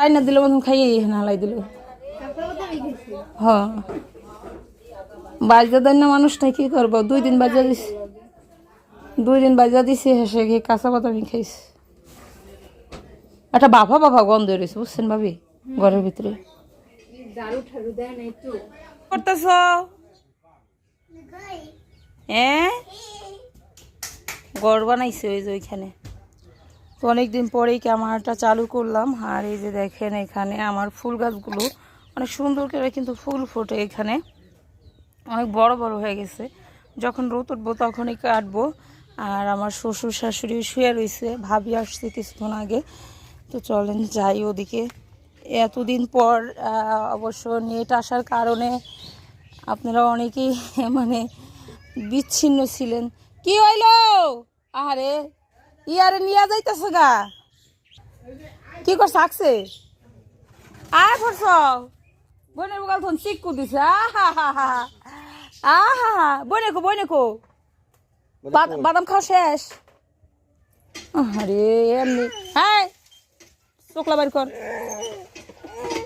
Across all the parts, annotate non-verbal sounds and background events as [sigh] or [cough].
আইনা দিল মতন খাইয়ে হালাই দিল। হ। বাজা দেন না মানুষটা, কি করব? দুই দিন বাজা দিস দুই দিন বাজা দিছি, হেসে গিয়ে কাঁচা বাদামি খাইস একটা বাফা বাফা গন্ধ রয়েছে, বুঝছেন ভাবি? ঘরের ভিতরে। করতেছ? হ্যাঁ গড় বানাইছে ওই যে ওইখানে। তো অনেকদিন পরেই ক্যামেরাটা চালু করলাম। আর এই যে দেখেন এখানে আমার ফুল গাছগুলো, অনেক সুন্দর করে কিন্তু ফুল ফোটে এখানে। অনেক বড় বড় হয়ে গেছে। যখন রোদ উঠবো তখনই কাটবো। আর আমার শ্বশুর শাশুড়ি শুয়ে রয়েছে, ভাবি আসছে কিছুক্ষণ আগে। তো চলেন যাই ওদিকে। এতদিন পর অবশ্য নেট আসার কারণে আপনারা অনেকেই [laughs] মানে বিচ্ছিন্ন ছিলেন। কি হইল? আরে ইয়ারে নিয়ে যাইতেছ গা। কি করছ আকছে আয় করছ বইনের বগাল থন চিক্কু দিছে। আহা হা হা আহা। হা বইনে কো বইনে কো বাদ- বাদাম খাওয়া শেষ। আরে এমনি। হ্যাঁ চোখলা বাড়ি কর।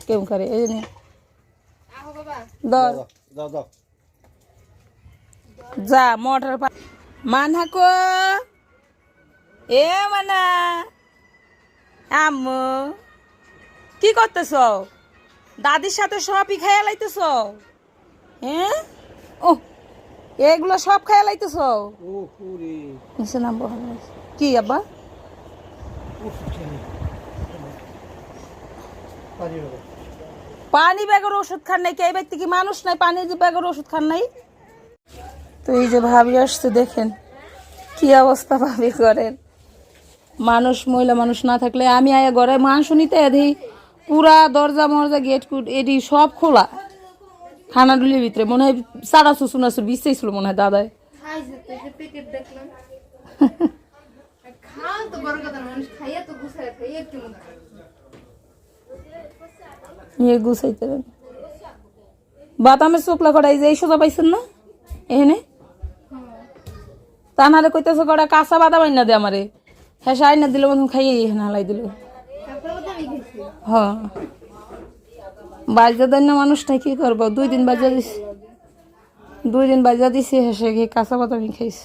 কেউ করে এই জন্য যা মোটর পা মানহা কো এ মানা। আম্মু, কি করতেছ? দাদির সাথে সবই খাইয়া লাইতেছ? হ্যাঁ ও এগুলো সব খাইয়া লাইতেছ? নিচে কি আব্বা? পানি ব্যাগের ওষুধ খান নাই কে? ব্যক্তি কি মানুষ নাই? পানি ব্যাগের ওষুধ খান নাই? তো এই যে ভাবি আসছে, দেখেন কি অবস্থা ভাবি করেন। মানুষ মহিলা মানুষ না থাকলে আমি আয়া ঘরে মাংস নিতে এদি পুরা দরজা মরজা গেট কুট এডি সব খোলা। খানা ডুলির ভিতরে মনে হয় সারা সুসু নাসুর বিছাই ছিল মনে হয় দাদায়। না, [laughs] হয়। গুছাইতে বাদামের চোখলা কড়াই যে এই সোজা পাইছেন না? এখানে? তা নাহলে কইতেছে কড়া কাঁচা বাদাম আইনা দে আমারে। হ্যাঁ আইনা দিল মতন খাইয়ে এখানে হালাই দিল হ দেন না মানুষটা কি করব দুই দিন বাজা দিস দুই দিন বাজা দিছি হেসে গিয়ে কাঁচা বাদামি খাইস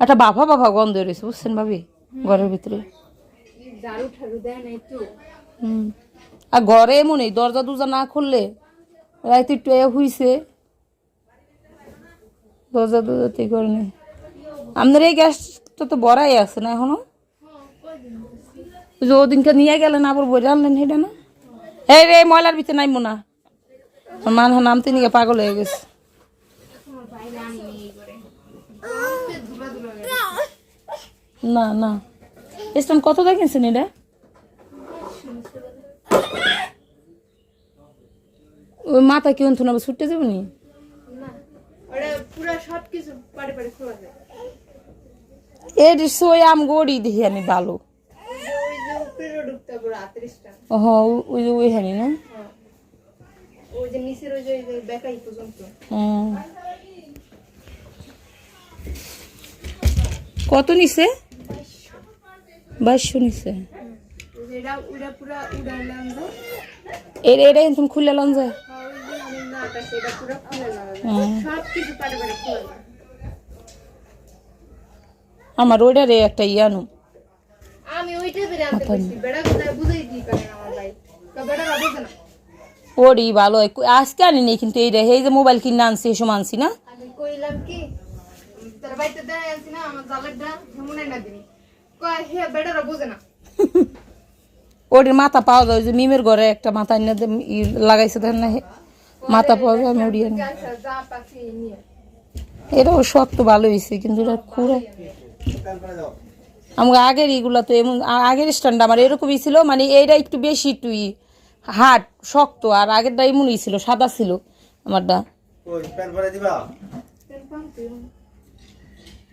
একটা বাফা বাফা গন্ধ রয়েছে বুঝছেন ভাবি ঘরের ভিতরে না। আর ঘরে এমন এই দরজা দুজা না খুললে রাইতে একটু এ হুইছে দরজা দুজাতে করে নেই আপনার এই গ্যাসটা তো তো বড়াই আছে না এখনও? যে ওদিনকে নিয়ে গেলেন, আবার বই আনলেন সেটা না? এই রে ময়লার ভিতরে নাইবো না। মান নামতে নিয়ে পাগল হয়ে গেছে। নেই না না। স্ট্যান্ড কত দেখেছেন এটা? ওই মাথা কেউ না ছুটতে যাব পুরো পাড়ে খোলা যায়। আম গড়ি দেখি আমি ভালো। পুরো না? হ্যাঁ হুম। কত নিছে? বাইশশো নিছে। এটা পুরো তুমি খুলে লন যায়। না কাছে এটা পুরো খুলে লাগা হুম। সব কিছু পাড়ে পাড়ে খোলা যায় আমার ওইটারে একটা ইয়ানু আমি ওইটা বেড়ে বেড়া বুঝাই দিই পারে আমার ভাই? বেড়া বোঝে না। ওরই ভালো আজকে আনি নেই কিন্তু এইটা এই যে মোবাইল কিনে আনছি সময় আনছি না। [laughs] ওটির মাথা পাওয়া যায় যে মিমের ঘরে একটা মাথা এনে লাগাইছে দেন না মাথা পাওয়া যায় আমি উড়িয়ে নিই আচ্ছা যা এটাও শক্ত ভালো হয়েছে কিন্তু এটা খুঁড়ে। আমার আগের এগুলা তো এমন আগের স্ট্যান্ড আমার এরকমই ছিল মানে এইটা একটু বেশি একটু ই হাট শক্ত আর আগেরটা এমনই ছিল সাদা ছিল আমারটা।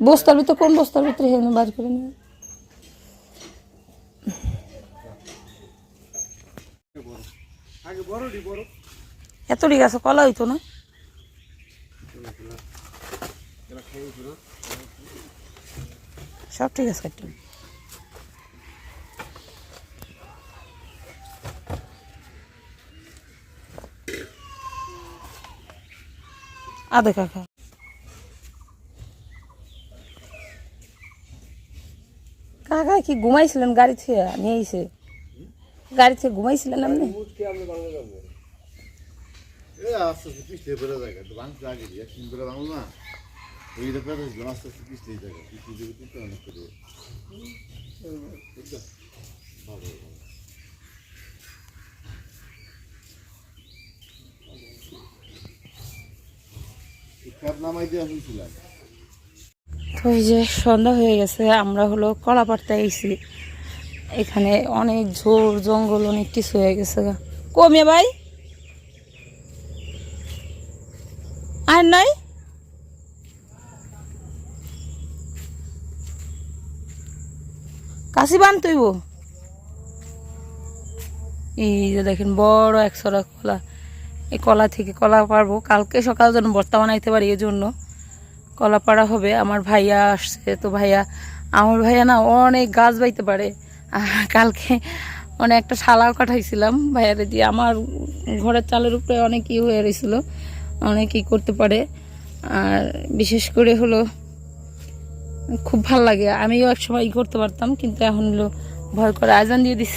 বস্তার ভিতরে কোন বস্তার ভিতরে হেন বার করে নেবে? বড় এত ঠিক আছে কলা হইতো না? সব ঠিক আছে কাটুন আদে কাকা কাকা, কি ঘুমাইছিলেন? গাড়ি থেকে নিয়েছে গাড়ি থেকে ঘুমাইছিলেন আপনি? আস্তে আস্তে পিছলে বেড়ে যায় ভাঙতে আগে দিয়ে তিন বেড়ে ভাঙল না। পিছলে দেবে কিন্তু অনেক করে তো এই যে সন্ধ্যা হয়ে গেছে, আমরা হলো কলা পাড়তে এখানে অনেক ঝোর, জঙ্গল, অনেক কিছু হয়ে গেছে কমে ভাই? আর নাই? কাশি বান তুইব? এই যে দেখেন, বড় একশোটা কলা। এই কলা থেকে কলা পারব। কালকে সকাল যেন বর্তা বানাইতে পারি এই জন্য কলা পাড়া হবে। আমার ভাইয়া আসছে, তো ভাইয়া, আমার ভাইয়া না অনেক গাছ বাইতে পারে। কালকে মানে একটা শালাও কাটাইছিলাম ভাইয়ারে দিয়ে। আমার ঘরের চালের উপরে অনেক ই হয়ে রয়েছিল অনেক ই করতে পারে। আর বিশেষ করে হলো খুব ভালো লাগে। আমিও এক সময় ই করতে পারতাম, কিন্তু এখন হলো ভয় করে আজান দিয়ে দিস।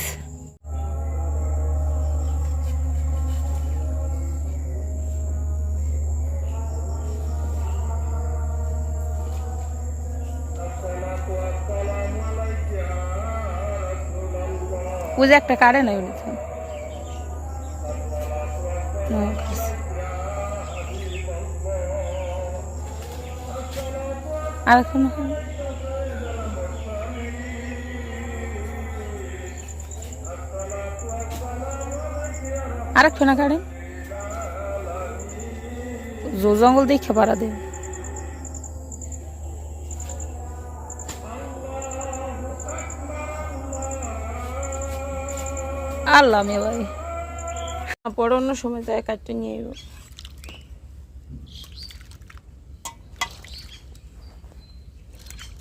ওই যে একটা কারে নাই আর এখন আর একটু না কাড়েন জো জঙ্গল দেখে পারা দেব আল্লাহ মে ভাই। অন্য সময় যায় কাটতে নিয়ে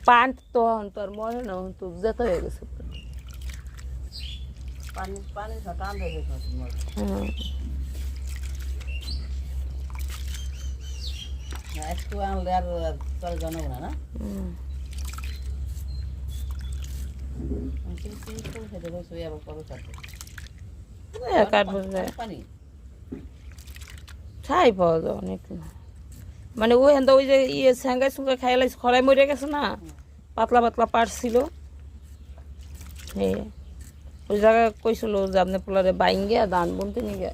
পান তো হন তোর মনে না হন তো যেতে হয়ে গেছে পানি পানি টান হয়ে গেছে একটু আনলে আর চলে জানাব না না কাটবো পানি ছাই পাওয়া যায় অনেক মানে ওই হেন ওই যে ইয়ে স্যাঙ্গাই সুঙ্গাই খাই লাইছে খরাই মরে গেছে না? পাতলা পাতলা পারছিল হ্যাঁ ওই জায়গায় কইছিল যে পোলারে বাইন গিয়া দান বুনতে নিয়ে গিয়া।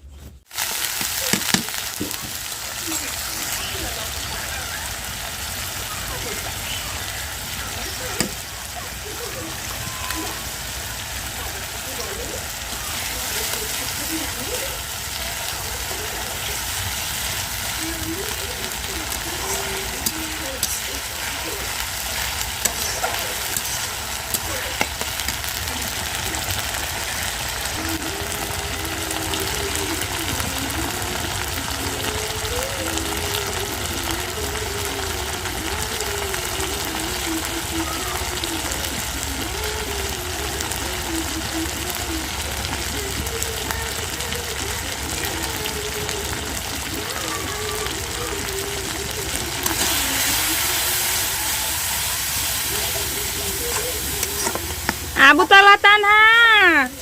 Abu Abot Sabutalatan ha!